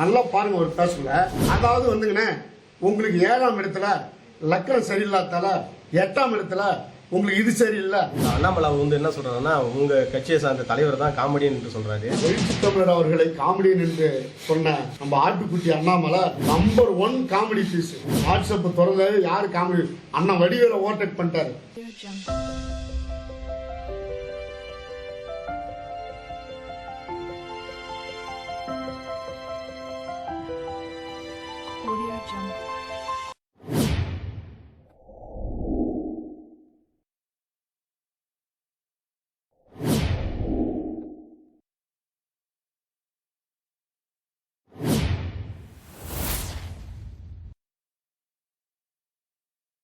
நல்லா பாருங்க ஒரு பேசல அதாவது வந்துங்கண்ணே உங்களுக்கு ஏழாம் இடத்துல லக்கணம் சரியில்லாதால எட்டாம் இடத்துல உங்களுக்கு இது சரியில்லை. அண்ணாமலை வந்து என்ன சொல்றாருன்னா உங்க கட்சியை சார்ந்த தலைவர் தான் காமெடியன் என்று சொல்றாரு. எழுச்சி தமிழர் அவர்களை காமெடியன் என்று சொன்ன நம்ம ஆட்டுக்குட்டி Annamalai number one comedy piece WhatsApp திறந்து யாரு காமெடி அண்ணன் வடிவேல ஓவர்டேக் பண்ணிட்டாரு. Jungle.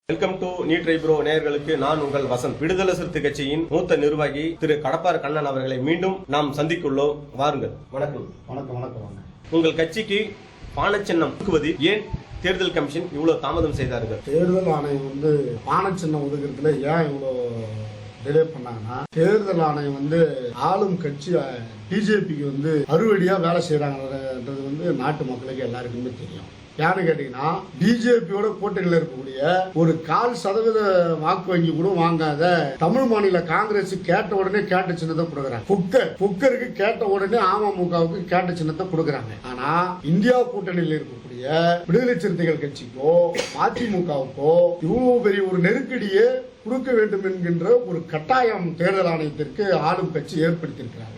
வெல்கம் டு நீட் ரைப்ரோ நேயர்களுக்கு நான் உங்கள் வசந்த். விடுதலை சிறுத்தை கட்சியின் மூத்த நிர்வாகி திரு கடப்பார் கண்ணன் அவர்களை மீண்டும் நாம் சந்திக்குள்ளோம் வாருங்கள். வணக்கம். வணக்கம் வணக்கம். வாங்க உங்கள் கட்சிக்கு பானச்சின்னம் ஏன்? தேர்தல் கமிஷன் இவ்வளவு தாமதம் செய்தார்கள். தேர்தல் ஆணையம் வந்து பானை சின்னம் ஒதுக்கிறதுல ஏன் இவ்வளோ டிலே பண்ணாங்கன்னா தேர்தல் ஆணையம் வந்து ஆளும் கட்சி பிஜேபிக்கு வந்து அறுவடியா வேலை செய்யறாங்கன்றது வந்து நாட்டு மக்களுக்கு எல்லாருக்குமே தெரியும். ஏன்னு கேட்டீங்கன்னா பிஜேபியோட கூட்டணியில் இருக்கக்கூடிய ஒரு கால் சதவீத வாக்கு வங்கி கூட வாங்காத தமிழ் மாநில காங்கிரஸ் கேட்ட உடனே கேட்ட சின்னத்தை கொடுக்குறாங்க. புக்கர் புக்கருக்கு கேட்ட உடனே அமமுகவுக்கு கேட்ட சின்னத்தை கொடுக்குறாங்க. ஆனா இந்தியா கூட்டணியில் இருக்கக்கூடிய விடுதலை சிறுத்தைகள் கட்சிக்கோ அதிமுகவுக்கோ இவ்வளவு பெரிய ஒரு நெருக்கடியை கொடுக்க வேண்டும் என்கின்ற ஒரு கட்டாயம் தேர்தல் ஆணையத்திற்கு ஆளும் கட்சி ஏற்படுத்தியிருக்கிறாங்க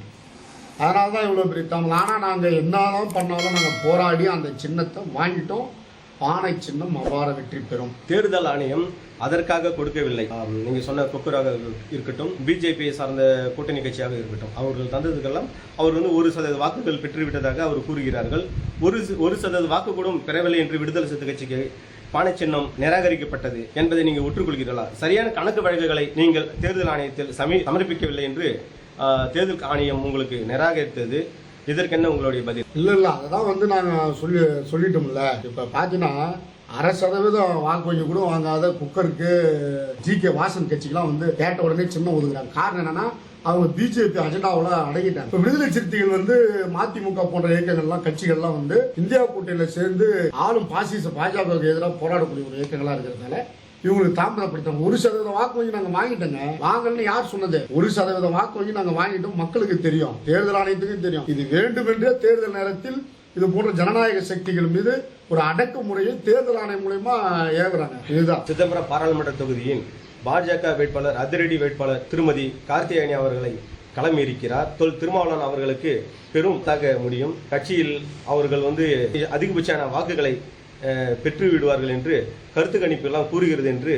அதனால தான் இவ்வளோ பெரிய தமிழ் ஆனால் நாங்கள் என்னதான் பண்ணாலும் நாங்கள் போராடி அந்த சின்னத்தை வாங்கிட்டோம். பானை சின்னம் அவ்வாறு வெற்றி பெறும். தேர்தல் ஆணையம் அதற்காக கொடுக்கவில்லை. நீங்கள் நீங்க சொன்ன கொக்கராக இருக்கட்டும் பிஜேபியை சார்ந்த கூட்டணி கட்சியாக இருக்கட்டும் அவர்கள் தந்ததுக்கெல்லாம் அவர் வந்து ஒரு சதவீத வாக்குகள் பெற்றுவிட்டதாக அவர் கூறுகிறார்கள். ஒரு ஒரு சதவீத வாக்கு கூட பெறவில்லை என்று விடுதலை சிறுத்தை கட்சிக்கு பானை சின்னம் நிராகரிக்கப்பட்டது என்பதை நீங்கள் ஒற்றுக்கொள்கிறீர்களா? சரியான கணக்கு வழக்குகளை நீங்கள் தேர்தல் ஆணையத்தில் சமி சமர்ப்பிக்கவில்லை என்று தேர்தல் ஆணையம் உங்களுக்கு நிராகரித்தது. இதற்கென்ன உங்களுடைய பதில்? இல்லை இல்லை அதை தான் வந்து நாங்கள் சொல்லி சொல்லிட்டோம்ல. இப்போ பார்த்தீங்கன்னா அரை சதவீதம் வாக்கு வங்கி கூட வாங்காத குக்கருக்கு ஜி கே வாசன் கட்சிக்கெல்லாம் வந்து கேட்ட உடனே சின்ன ஒதுக்குறாங்க. காரணம் என்னன்னா அவங்க பிஜேபி அஜெண்டாவில் அடங்கிட்டாங்க. இப்போ விடுதலை சிறுத்தைகள் வந்து மதிமுக போன்ற இயக்கங்கள்லாம் கட்சிகள்லாம் வந்து இந்தியா கூட்டணியில் சேர்ந்து ஆளும் பாசிச பாஜகவுக்கு எதிராக போராடக்கூடிய ஒரு இயக்கங்களாக இருக்கிறதுனால இவங்களுக்கு தாமதப்படுத்தணும். ஒரு சதவீதம் வாக்கு வங்கி நாங்க வாங்கிட்டோங்க. வாங்கலன்னு யார் சொன்னது? ஒரு சதவீதம் வாக்கு வங்கி நாங்க வாங்கிட்டோம். மக்களுக்கு தெரியும். தேர்தல் ஆணையத்துக்கும் தெரியும். இது வேண்டுமென்றே தேர்தல் நேரத்தில் இது போன்ற ஜனநாயக சக்திகள் மீது ஒரு அடக்குமுறையை தேர்தல் ஆணையம் மூலயமா ஏவுறாங்க. இதுதான். சிதம்பரம் பாராளுமன்ற தொகுதியின் பாஜக வேட்பாளர் அதிரடி வேட்பாளர் திருமதி கார்த்தியாயனி அவர்களை களமிருக்கிறார் தொல் திருமாவளவன் அவர்களுக்கு பெரும் தாக்க முடியும். கட்சியில் அவர்கள் வந்து அதிகபட்சமான வாக்குகளை பெற்று விடுவார்கள் என்று கருத்து கணிப்பு எல்லாம் கூறுகிறது என்று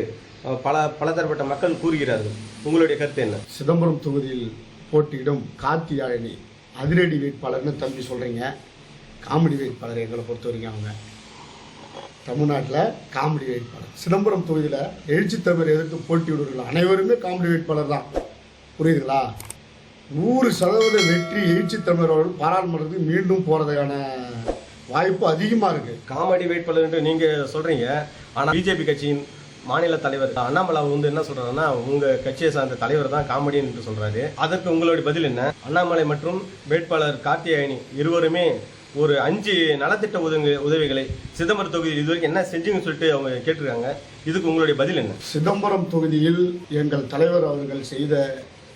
பல பலதரப்பட்ட மக்கள் கூறுகிறார்கள். உங்களுடைய கருத்து என்ன? சிதம்பரம் தொகுதியில் போட்டியிடும் கார்த்தியாயனி அதிரடி வேட்பாளர்னு தம்பி சொல்றீங்க. காமெடி வேட்பாளர் எங்களை பொறுத்த வரைக்கும் அவங்க. தமிழ்நாட்டில் காமெடி வேட்பாளர். சிதம்பரம் தொகுதியில் எழுச்சி தமிழர் எதிர்த்து போட்டியிடுவர்கள் அனைவருமே காமெடி வேட்பாளர் தான். புரியுதுங்களா? நூறு சதவீத வெற்றி எழுச்சி தமிழர் அவர்கள் பாராளுமன்றத்துக்கு மீண்டும் போகிறதுக்கான வாய்ப்பு அதிகமாக இருக்குது காமெடி வேட்பாளர் என்று நீங்க சொல்றீங்க. ஆனா பிஜேபி கட்சியின் மாநில தலைவர் அண்ணாமலை வந்து என்ன சொல்றாருன்னா உங்க கட்சியை சார்ந்த தலைவர் தான் காமெடியன் என்று சொல்றாரு. அதற்கு உங்களுடைய பதில் என்ன? அண்ணாமலை மற்றும் வேட்பாளர் கார்த்தியாயனி இருவருமே ஒரு அஞ்சு நலத்திட்ட உதவி உதவிகளை சிதம்பரம் தொகுதியில் இதுவரைக்கும் என்ன செஞ்சீங்கன்னு சொல்லிட்டு அவங்க கேட்டிருக்காங்க. இதுக்கு உங்களுடைய பதில் என்ன? சிதம்பரம் தொகுதியில் எங்கள் தலைவர் அவர்கள் செய்த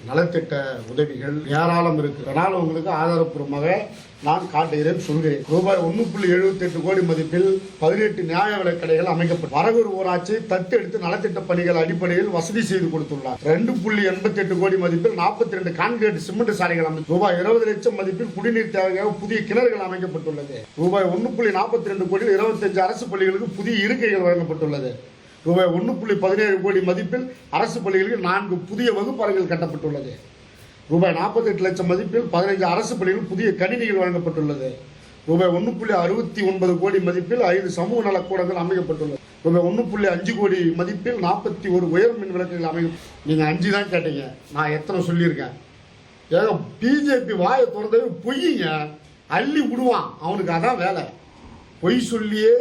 நலத்திட்ட உதவிகள் ஏராளம் இருக்கு. அதனால் உங்களுக்கு ஆதாரப்பூர்வமாக நான் காட்டுகிறேன் சொல்கிறேன். ரூபாய் ஒன்று புள்ளி எழுபத்தி எட்டு கோடி மதிப்பில் பதினெட்டு நியாய விலைக்கடைகள் அமைக்கப்படும் வரகூர் ஊராட்சி தத்தெடுத்து நலத்திட்ட பணிகள் அடிப்படையில் வசதி செய்து கொடுத்துள்ளார். ரெண்டு புள்ளி எண்பத்தி எட்டு கோடி மதிப்பில் நாற்பத்தி ரெண்டு கான்கிரீட் சிமெண்ட் சாலைகள் அமைத்து ரூபாய் இருபது லட்சம் மதிப்பில் குடிநீர் தேவையாக புதிய கிணறுகள் அமைக்கப்பட்டுள்ளது. ரூபாய் ஒன்று புள்ளி நாற்பத்தி ரெண்டு கோடியில் இருபத்தஞ்சு அரசு பள்ளிகளுக்கு புதிய இருக்கைகள் வழங்கப்பட்டுள்ளது. ரூபாய் ஒன்று புள்ளி பதினேழு கோடி மதிப்பில் அரசு பள்ளிகளில் நான்கு புதிய வகுப்பறைகள் கட்டப்பட்டுள்ளது. ரூபாய் நாற்பத்தெட்டு லட்சம் மதிப்பில் பதினைந்து அரசு பள்ளிகளில் புதிய கணினிகள் வழங்கப்பட்டுள்ளது. ரூபாய் ஒன்று புள்ளி அறுபத்தி ஒன்பது கோடி மதிப்பில் ஐந்து சமூக நலக்கூடங்கள் அமைக்கப்பட்டுள்ளது. ரூபாய் ஒன்று புள்ளி அஞ்சு கோடி மதிப்பில் நாற்பத்தி ஒரு உயர் மின் விளக்குகள் அமைக்க நீங்கள் அஞ்சு தான் கேட்டீங்க. நான் எத்தனை சொல்லியிருக்கேன்? ஏங்க பிஜேபி வாயை திறந்தவே பொய்யுங்க அள்ளி விடுவான். அவனுக்கு அதான் வேலை. பொய் சொல்லியே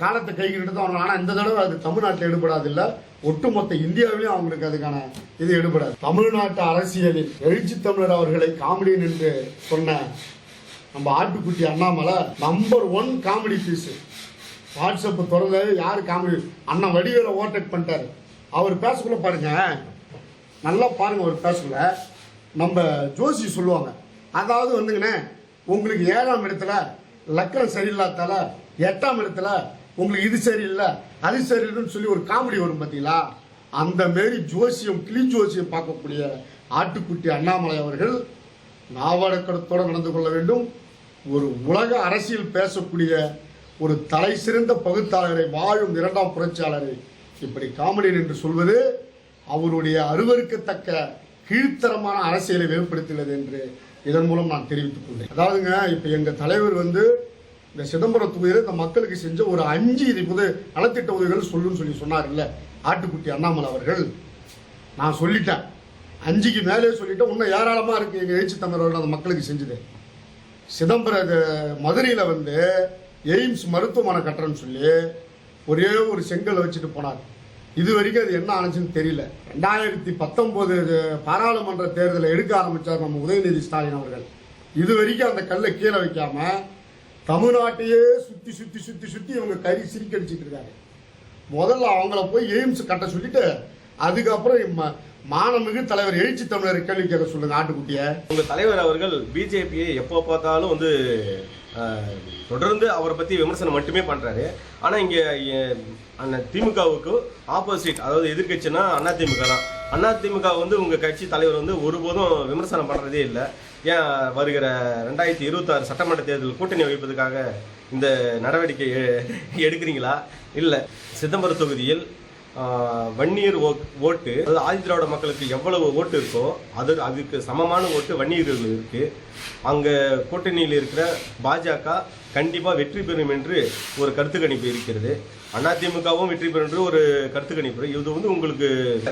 காலத்தை கைகிட்டு தான் வரணும் ஆனால் இந்த தடவை அது தமிழ்நாட்டில் எடுபடாது இல்லை ஒட்டுமொத்த இந்தியாவிலையும் அவங்களுக்கு அதுக்கான இது எடுபடாது. தமிழ்நாட்டு அரசியலில் எழுச்சி தமிழர் அவர்களை காமெடியன் என்று சொன்ன நம்ம ஆட்டுக்குட்டி Annamalai number one comedy piece WhatsApp திறந்து யார் காமெடி அண்ணன் வடிவேல ஓவர்டேக் பண்ணிட்டாரு. அவர் பேசக்குள்ள பாருங்க. நல்லா பாருங்க அவர் பேசக்குள்ள. நம்ம ஜோசி சொல்லுவாங்க. அதாவது வந்துங்கண்ணே உங்களுக்கு ஏழாம் இடத்துல லக்கணம் சரியில்லாதால எட்டாம் இடத்துல உங்களுக்கு இது சரியில்லை அது சரியில்லைன்னு சொல்லி ஒரு காமெடி வரும் பார்த்தீங்களா அந்த மாரி ஜோசியம் கிளி ஜோசியம் பார்க்கக்கூடிய ஆட்டுக்குட்டி அண்ணாமலை அவர்கள் நாவடக்கடத்தோடு நடந்து கொள்ள வேண்டும். ஒரு உலக அரசியல் பேசக்கூடிய ஒரு தலை சிறந்த பகுத்தாளரை வாழும் இரண்டாம் புரட்சியாளரை இப்படி காமெடியன் என்று சொல்வது அவருடைய அருவருக்கத்தக்க கீழ்த்தரமான அரசியலை வெளிப்படுத்தியுள்ளது என்று இதன் மூலம் நான் தெரிவித்துக் கொண்டேன் அதாவதுங்க இப்போ எங்கள் தலைவர் வந்து இந்த சிதம்பரத்து தொகுதியில் இந்த மக்களுக்கு செஞ்ச ஒரு அஞ்சு இது புது நலத்திட்ட உதவிகள் சொல்லுன்னு சொல்லி சொன்னார் இல்லை ஆட்டுக்குட்டி அண்ணாமலை அவர்கள். நான் சொல்லிட்டேன். அஞ்சுக்கு மேலே சொல்லிட்டேன். இன்னும் ஏராளமாக இருக்குது எங்கள் எழுச்சி தமிழர்கள் அந்த மக்களுக்கு செஞ்சது. சிதம்பர மதுரையில் வந்து எய்ம்ஸ் மருத்துவமனை கட்டுறேன்னு சொல்லி ஒரே ஒரு செங்கல் வச்சுட்டு போனார். இது வரைக்கும் அது என்ன ஆனிச்சுன்னு தெரியல. ரெண்டாயிரத்தி பத்தொம்போது பாராளுமன்ற தேர்தலை எடுக்க ஆரம்பித்தார் நம்ம உதயநிதி ஸ்டாலின் அவர்கள். இது வரைக்கும் அந்த கல்லை கீழே வைக்காம தமிழ்நாட்டையே சுற்றி சுற்றி சுற்றி சுற்றி இவங்க கறி சிரிக்கடிச்சிட்டு இருக்காங்க முதல்ல அவங்கள போய் எய்ம்ஸ் கட்ட சொல்லிட்டு அதுக்கப்புறம் ம- மானமிகு தலைவர் எழுச்சி தமிழர் கேள்வி கேட்க சொல்லுங்க ஆட்டுக்குட்டிய. உங்க தலைவர் அவர்கள் பிஜேபியை எப்போ பார்த்தாலும் வந்து தொடர்ந்து அவரை பத்தி விமர்சனம் மட்டுமே பண்றாரு. ஆனா இங்க அந்த திமுகவுக்கு ஆப்போசிட் அதாவது எதிர்கட்சினா அண்ணா திமுக தான். அண்ணா திமுக வந்து உங்க கட்சி தலைவர் வந்து ஒருபோதும் விமர்சனம் பண்றதே இல்லை. ஏன் வருகிற ரெண்டாயிரத்தி இருபத்தாறு சட்டமன்ற தேர்தல் கூட்டணி வைப்பதற்காக இந்த நடவடிக்கை எடுக்கிறீங்களா? இல்லை. சிதம்பரம் தொகுதியில் வன்னியர் ஓட்டு அதாவது ஆதி திராவிட மக்களுக்கு எவ்வளவு ஓட்டு இருக்கோ அது அதுக்கு சமமான ஓட்டு வன்னியர்கள் இருக்கு. அங்க கூட்டணியில் இருக்கிற பாஜக கண்டிப்பா வெற்றி பெறும் என்று ஒரு கருத்து கணிப்பு இருக்கிறது. அதிமுகவும் வெற்றி பெறும் என்று ஒரு கருத்து கணிப்பு. இது வந்து உங்களுக்கு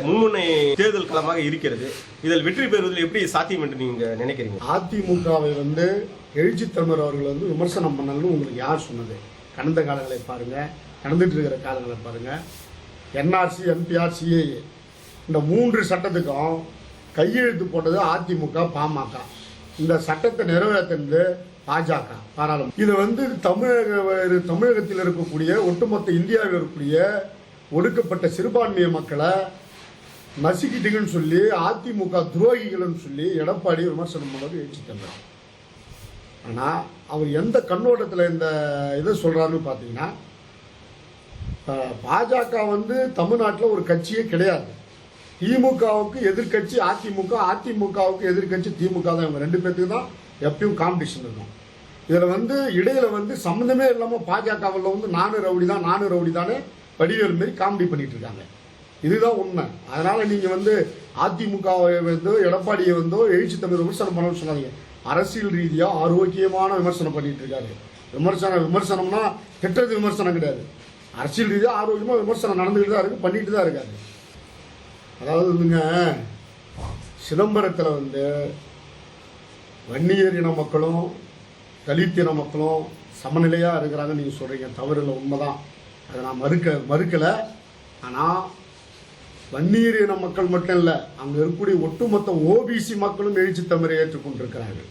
முன்முனை தேர்தல் களமாக இருக்கிறது. இதில் வெற்றி பெறுவதில் எப்படி சாத்தியம் என்று நீங்க நினைக்கிறீங்க? அதிமுகவை வந்து எழுச்சி தமிழர் அவர்கள் வந்து விமர்சனம் பண்ணணும்னு உங்களுக்கு யார் சொன்னது? கடந்த காலங்களை பாருங்க நடந்துட்டு இருக்கிற காலங்களை பாருங்க. என்ஆர்சி எம்பிஆர் சிஏஏ இந்த மூன்று சட்டத்துக்கும் கையெழுத்து போட்டது அதிமுக பாமக. இந்த சட்டத்தை நிறைவேற்றினது பாஜக பாராளுமன்றம். இது வந்து தமிழக தமிழகத்தில் இருக்கக்கூடிய ஒட்டுமொத்த இந்தியாவில் இருக்கக்கூடிய ஒடுக்கப்பட்ட சிறுபான்மைய மக்களை நசுக்கிட்டீங்கன்னு சொல்லி அதிமுக துரோகிகள்னு சொல்லி எடப்பாடி விமர்சனம் பண்ணது ஏற்றி தந்தார் ஆனால் அவர் எந்த கண்ணோட்டத்தில் இந்த இதை சொல்கிறாருன்னு பார்த்தீங்கன்னா பாஜக வந்து தமிழ்நாட்டில் ஒரு கட்சியே கிடையாது. திமுகவுக்கு எதிர்க்கட்சி அதிமுக அதிமுகவுக்கு எதிர்க்கட்சி திமுக தான் இவங்க ரெண்டு பேர்த்துக்கு தான் எப்பயும் காம்படிஷன் இருக்கும். இதில் வந்து இடையில வந்து சம்மந்தமே இல்லாமல் பாஜகவில் வந்து நானு ரவுடி தான் நானு ரவுடி தானே வடிவேல் மாரி காமெடி பண்ணிட்டு இருக்காங்க. இதுதான் உண்மை. அதனால நீங்க வந்து அதிமுகவை வந்து எடப்பாடியை வந்தோ எழுச்சி தமிழ் விமர்சனம் பண்ணணும்னு சொன்னாங்க அரசியல் ரீதியாக ஆரோக்கியமான விமர்சனம் பண்ணிட்டு இருக்காரு. விமர்சனம் விமர்சனம்னா கெட்டது விமர்சனம் கிடையாது. அரசியல் ரீதியாக ஆரோக்கியமாக விமர்சனம் நடந்துக்கிட்டு தான் இருக்கு பண்ணிட்டு தான் இருக்காரு. அதாவது வந்துங்க சிதம்பரத்தில் வந்து வன்னியர் இன மக்களும் தலித் இன மக்களும் சமநிலையாக இருக்கிறாங்கன்னு நீங்கள் சொல்கிறீங்க தவறு இல்லை உண்மைதான். அதை நான் மறுக்க மறுக்கலை. ஆனால் வன்னியர் இன மக்கள் மட்டும் இல்லை அங்கே இருக்கக்கூடிய ஒட்டுமொத்த ஓபிசி மக்களும் எழுச்சி தமிழை ஏற்றுக்கொண்டிருக்கிறார்கள்.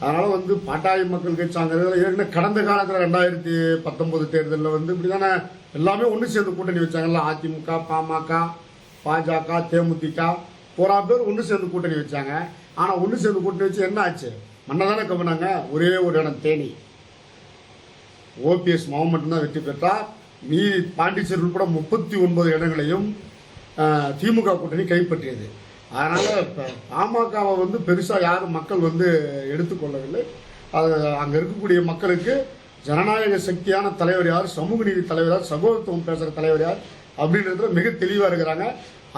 அதனால் வந்து பாட்டாளி மக்கள் கட்சி அங்கே ஏற்கனவே கடந்த காலத்தில் ரெண்டாயிரத்தி பத்தொன்பது தேர்தலில் வந்து இப்படி தானே எல்லாமே ஒன்று சேர்ந்து கூட்டணி வச்சாங்கல்ல அதிமுக பாமக பாஜக தேமுதிக. போரா பேர் ஒன்று சேர்ந்து கூட்டணி வச்சாங்க. ஆனால் ஒன்று சேர்ந்து கூட்டணி வச்சு என்ன ஆச்சு? மண்ணை தானே கம்மினாங்க ஒரே ஒரு இடம் தேனி. ஓபிஎஸ் மாவன் மட்டும்தான் வெற்றி பெற்றார் மீதி பாண்டிச்சேரி உட்பட முப்பத்தி ஒன்பது இடங்களையும் திமுக கூட்டணி கைப்பற்றியது. அதனால் இப்போ பாமகவை வந்து பெருசாக யாரும் மக்கள் வந்து எடுத்துக்கொள்ளவில்லை. அது அங்கே இருக்கக்கூடிய மக்களுக்கு ஜனநாயக சக்தியான தலைவர் யார் சமூக நீதி தலைவர் யார் சகோதரத்துவம் பேசுகிற தலைவர் யார் அப்படின்றதுல மிக தெளிவாக இருக்கிறாங்க.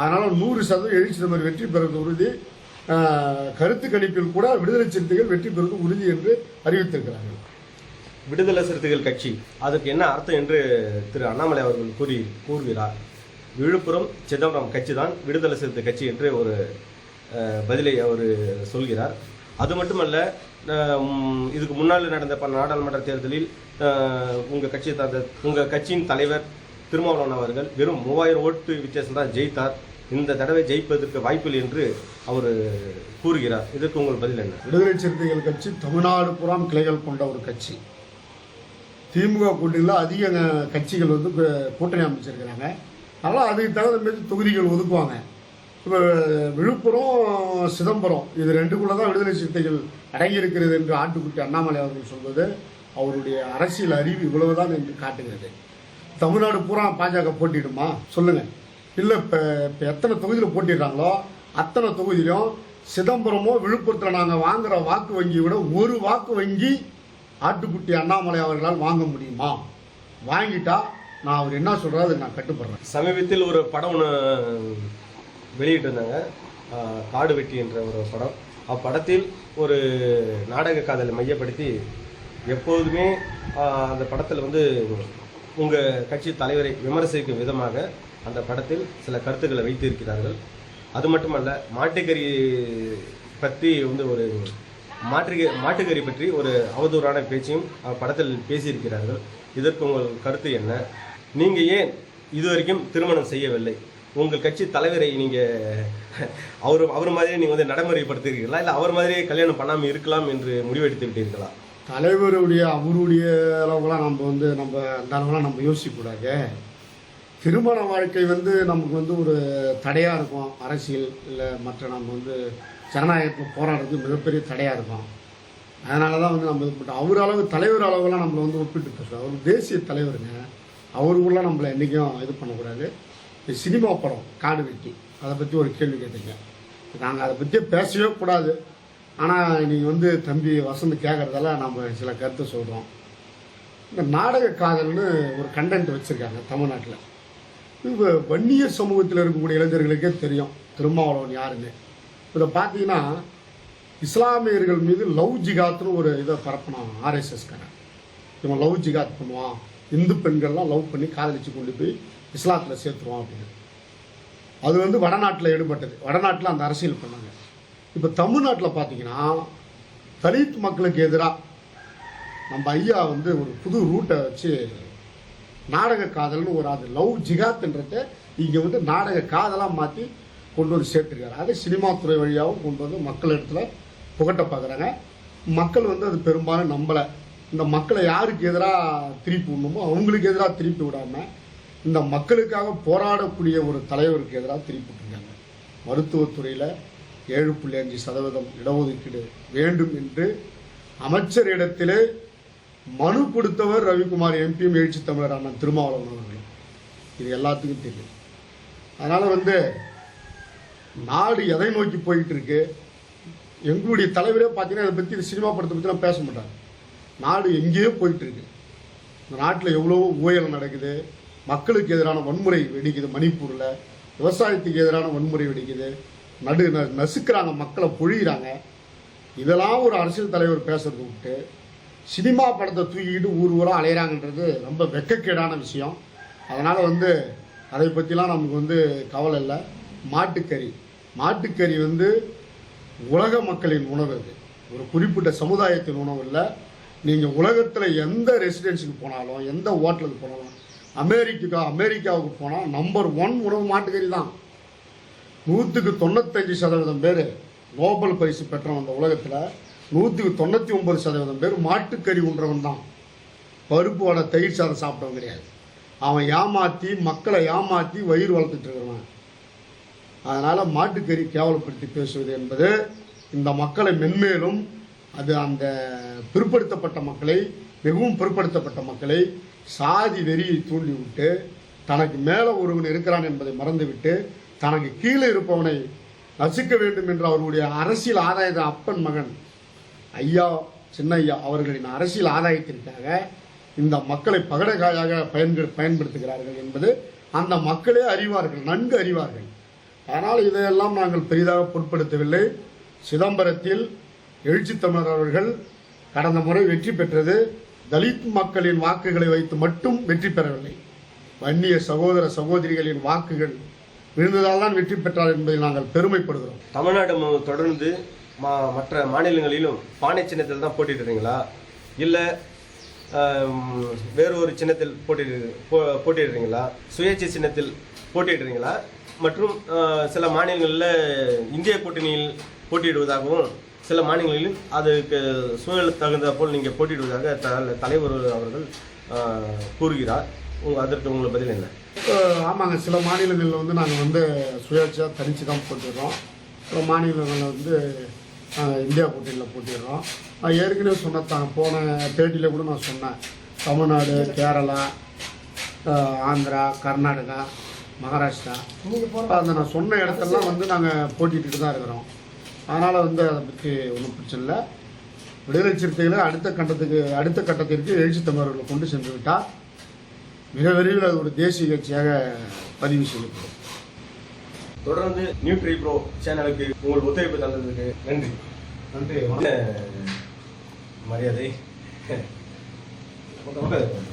அதனால் நூறு சதவீதம் எழுச்சி தமிழ் வெற்றி பெறுவது உறுதி. கருத்து கணிப்பில் கூட விடுதலை சிறுத்தைகள் வெற்றி பெறுவது உறுதி என்று அறிவித்திருக்கிறார்கள். விடுதலை சிறுத்தைகள் கட்சி அதற்கு என்ன அர்த்தம் என்று திரு அண்ணாமலை அவர்கள் கூறி கூறுகிறார். விழுப்புரம் சிதம்பரம் கட்சி தான் விடுதலை சிறுத்தை கட்சி என்று ஒரு பதிலை அவர் சொல்கிறார். அது மட்டுமல்ல இதுக்கு முன்னால் நடந்த பல நாடாளுமன்ற தேர்தலில் உங்கள் கட்சியை கட்சி தந்த கட்சியின் தலைவர் திருமாவளவன் அவர்கள் வெறும் மூவாயிரம் ஓட்டு வித்தியாசம் தான் ஜெயித்தார். இந்த தடவை ஜெயிப்பதற்கு வாய்ப்பில்லை என்று அவர் கூறுகிறார். இதற்கு உங்கள் பதில் என்ன? விடுதலை சிறுத்தைகள் கட்சி தமிழ்நாடு புறம் கிளைகள் கொண்ட ஒரு கட்சி. திமுக கூட்டணியில் அதிக கட்சிகள் வந்து கூட்டணி அமைச்சிருக்கிறாங்க. அதனால் அதுக்கு தகுந்த மாதிரி தொகுதிகள் ஒதுக்குவாங்க. இப்போ விழுப்புரம் சிதம்பரம் இது ரெண்டுக்குள்ளே தான் விடுதலை சிறுத்தைகள் அடங்கியிருக்கிறது என்று ஆட்டுக்குட்டி அண்ணாமலை அவர்கள் சொல்வது அவருடைய அரசியல் அறிவு இவ்வளவுதான் என்று காட்டுகிறது. தமிழ்நாடு பூரா பாஜக போட்டிடுமா சொல்லுங்கள் இல்லை இப்போ இப்போ எத்தனை தொகுதியில் போட்டிடுறாங்களோ அத்தனை தொகுதியிலும் சிதம்பரமோ விழுப்புரத்தில் நாங்கள் வாங்குகிற வாக்கு வங்கியை விட ஒரு வாக்கு வங்கி ஆட்டுக்குட்டி அண்ணாமலை அவர்களால் வாங்க முடியுமா? வாங்கிட்டா நான் அவர் என்ன சொல்கிறாரு அதுக்கு நான் கட்டுப்படுறேன். சமீபத்தில் ஒரு படம் ஒன்று வெளியிட்டிருந்தாங்க. காடு வெட்டி என்ற ஒரு படம். அப்படத்தில் ஒரு நாடக காதலை மையப்படுத்தி எப்போதுமே அந்த படத்தில் வந்து உங்கள் கட்சி தலைவரை விமர்சிக்கும் விதமாக அந்த படத்தில் சில கருத்துக்களை வைத்திருக்கிறார்கள். அது மட்டுமல்ல மாட்டுக்கறி பற்றி வந்து ஒரு மாட்டுக மாட்டுக்கறி பற்றி ஒரு அவதூறான பேச்சையும் படத்தில் பேசியிருக்கிறார்கள். இதற்கு உங்கள் கருத்து என்ன? நீங்கள் ஏன் இதுவரைக்கும் திருமணம் செய்யவில்லை? உங்கள் கட்சி தலைவரை நீங்கள் அவர் அவர் மாதிரியே நீங்கள் வந்து நடைமுறைப்படுத்துகிறீர்களா இல்லை அவர் மாதிரியே கல்யாணம் பண்ணாமல் இருக்கலாம் என்று முடிவெடுத்து விட்டீர்களா? தலைவருடைய அவருடைய அளவுலாம் நம்ம வந்து நம்ம அந்த அளவுலாம் நம்ம யோசிக்கக்கூடாது. திருமண வாழ்க்கை வந்து நமக்கு வந்து ஒரு தடையாக இருக்கும். அரசியல் இல்லை மற்ற நம்ம வந்து ஜனநாயகத்தில் போராடுறதுக்கு மிகப்பெரிய தடையாக இருக்கும். அதனால தான் வந்து நம்ம இது பண்ணுறோம் அவர் அளவு தலைவர் அளவுலாம் நம்மளை வந்து ஒப்பிட்டு பேசுகிறோம் அவர் தேசிய தலைவருங்க. அவருக்குள்ளே நம்மளை என்றைக்கும் இது பண்ணக்கூடாது. இது சினிமா படம் காடு வெட்டி. அதை பற்றி ஒரு கேள்வி கேட்டீங்க. நாங்கள் அதை பற்றி பேசவே கூடாது. ஆனால் நீங்கள் வந்து தம்பி வசந்து கேட்குறதால நம்ம சில கருத்தை சொல்கிறோம் இந்த நாடக காதல்னு ஒரு கண்டென்ட் வச்சுருக்காங்க தமிழ்நாட்டில். இப்போ வன்னிய சமூகத்தில் இருக்கக்கூடிய இளைஞர்களுக்கே தெரியும். திருமாவளவன் யாருன்னு. இதை பார்த்தீங்கன்னா இஸ்லாமியர்கள் மீது லவ் ஜிகாத்னு ஒரு இதை பரப்பினான் ஆர்எஸ்எஸ்காரன் இவன் லவ் ஜிகாத் பண்ணுவான். இந்து பெண்கள்லாம் லவ் பண்ணி காதலிச்சு கொண்டு போய் இஸ்லாத்தில் சேர்த்துருவான் அப்படின்னு. அது வந்து வடநாட்டில் ஈடுபட்டது. வடநாட்டில் அந்த அரசியல் பண்ணாங்க. இப்போ தமிழ்நாட்டில் பார்த்தீங்கன்னா தலித் மக்களுக்கு எதிராக நம்ம ஐயா வந்து ஒரு புது ரூட்டை வச்சு நாடக காதல்னு ஒரு அது லவ் ஜிகாத்ன்றத இங்கே வந்து நாடக காதலாக மாற்றி கொண்டு வந்து சேர்த்துருக்காரு. அதை சினிமா துறை வழியாகவும் கொண்டு வந்து மக்கள் இடத்துல புகட்ட பார்க்குறாங்க. மக்கள் வந்து அது பெரும்பாலும் நம்பலை. இந்த மக்களை யாருக்கு எதிராக திருப்பி விடணுமோ அவங்களுக்கு எதிராக திருப்பி விடாமல் இந்த மக்களுக்காக போராடக்கூடிய ஒரு தலைவருக்கு எதிராக திருப்பி விட்டுருக்காங்க மருத்துவத்துறையில் ஏழு புள்ளி அஞ்சு சதவீதம் இடஒதுக்கீடு வேண்டும் என்று அமைச்சரிடத்திலே மனு கொடுத்தவர் ரவிக்குமார் எம்பியும் எழுச்சி தமிழர் அண்ணன் திருமாவளவன் அவர்கள். இது எல்லாத்துக்கும் தெரியும். அதனால் வந்து நாடு எதை நோக்கி போயிட்டு இருக்கு? எங்களுடைய தலைவரே பார்த்தீங்கன்னா இதை பற்றி சினிமா படத்தை பற்றிலாம் பேச மாட்டாங்க நாடு எங்கேயோ போயிட்டுருக்கு இந்த நாட்டில் எவ்வளோ ஊழல் நடக்குது. மக்களுக்கு எதிரான வன்முறை வெடிக்குது மணிப்பூரில். விவசாயத்துக்கு எதிரான வன்முறை வெடிக்குது. நடு ந- நசுக்கிறாங்க மக்களை பொழியிறாங்க. இதெல்லாம் ஒரு அரசியல் தலைவர் பேசுறது விட்டு சினிமா படத்தை தூக்கிக்கிட்டு ஊர் ஊராக அலையிறாங்கன்றது ரொம்ப வெக்கக்கேடான விஷயம். அதனால் வந்து அதை பற்றிலாம் நமக்கு வந்து கவலை இல்லை. மாட்டுக்கறி. மாட்டுக்கறி வந்து உலக மக்களின் உணவு அது. ஒரு குறிப்பிட்ட சமுதாயத்தின் உணவு இல்லை. நீங்கள் உலகத்தில் எந்த ரெசிடென்ஸுக்கு போனாலும் எந்த ஹோட்டலுக்கு போனாலும் அமெரிக்கா அமெரிக்காவுக்கு போனால் நம்பர் ஒன் உணவு மாட்டுக்கறி தான். நூற்றுக்கு தொண்ணூத்தஞ்சு சதவீதம் பேர் நோபல் பரிசு பெற்றவன் அந்த உலகத்தில். நூற்றுக்கு தொண்ணூற்றி ஒன்பது சதவீதம் பேர் மாட்டுக்கறி உண்றவன் தான். பருப்பு வடை தயிர் சாதம் சாப்பிட்டவன் கிடையாது. அவன் ஏமாற்றி மக்களை ஏமாற்றி வயிறு வளர்த்துட்டு இருக்கிறவன். அதனால் மாட்டுக்கறி கேவலப்படுத்தி பேசுவது என்பது இந்த மக்களை மென்மேலும் அது அந்த பிற்படுத்தப்பட்ட மக்களை மிகவும் பிற்படுத்தப்பட்ட மக்களை சாதி வெறியை தூண்டிவிட்டு தனக்கு மேலே ஒருவன் இருக்கிறான் என்பதை மறந்துவிட்டு தனக்கு கீழே இருப்பவனை ரசிக்க வேண்டும் என்ற அவருடைய அரசியல் ஆதாயத்தை அப்பன் மகன் ஐயா சின்ன ஐயா அவர்களின் அரசியல் ஆதாயத்திற்காக இந்த மக்களை பகடகாயாக பயன்படு பயன்படுத்துகிறார்கள் என்பது அந்த மக்களே அறிவார்கள் நன்கு அறிவார்கள். ஆனால் இதையெல்லாம் நாங்கள் பெரிதாக பொருட்படுத்தவில்லை. சிதம்பரத்தில் எழுச்சி தமிழர் அவர்கள் கடந்த முறை வெற்றி பெற்றது. தலித் மக்களின் வாக்குகளை வைத்து மட்டும் வெற்றி பெறவில்லை. வன்னிய சகோதர சகோதரிகளின் வாக்குகள் விழுந்ததால் தான் வெற்றி பெற்றார் என்பதை நாங்கள் பெருமைப்படுகிறோம். தமிழ்நாடு தொடர்ந்து மா மற்ற மாநிலங்களிலும் பானை சின்னத்தில் தான் போட்டிடுறீங்களா இல்லை வேறு ஒரு சின்னத்தில் போட்டிடு போ போட்டிடுறீங்களா சுயேட்சை சின்னத்தில் போட்டியிடுறீங்களா மற்றும் சில மாநிலங்களில் இந்திய கூட்டணியில் போட்டியிடுவதாகவும் சில மாநிலங்களில் அதுக்கு சூழல் தகுந்த போல் நீங்கள் போட்டியிடுவதாக த- தலைவர் அவர்கள் கூறுகிறார். உங்கள் அதற்கு உங்களை பதில் என்ன? ஆமாங்க. சில மாநிலங்களில் வந்து நாங்கள் வந்து சுயேட்சையாக தனிச்சு தான் போட்டிடுறோம். சில மாநிலங்களில் வந்து இந்தியா போட்டியில் போட்டிடுறோம். நான் ஏற்கனவே சொன்னதான். போன பேட்டியில் கூட நான் சொன்னேன். தமிழ்நாடு கேரளா ஆந்திரா கர்நாடகா மகாராஷ்டிரா. அந்த நான் சொன்ன இடத்தெல்லாம் வந்து நாங்கள் போட்டிட்டு தான் இருக்கிறோம். அதனால் வந்து அதை பற்றி ஒன்றும் பிரச்சனை இல்லை. விடுதலை சிறுத்தைகளை அடுத்த கட்டத்துக்கு அடுத்த கட்டத்திற்கு எழுச்சி தமிழர்களை கொண்டு சென்று விட்டால் மிக விரைவில் அது ஒரு தேசிய கட்சியாக பதிவு செய்யப்படும். தொடர்ந்து நியூட்ரி ப்ரோ சேனலுக்கு உங்கள் ஒத்துழைப்பு தந்ததுக்கு நன்றி. நன்றி. மரியாதை?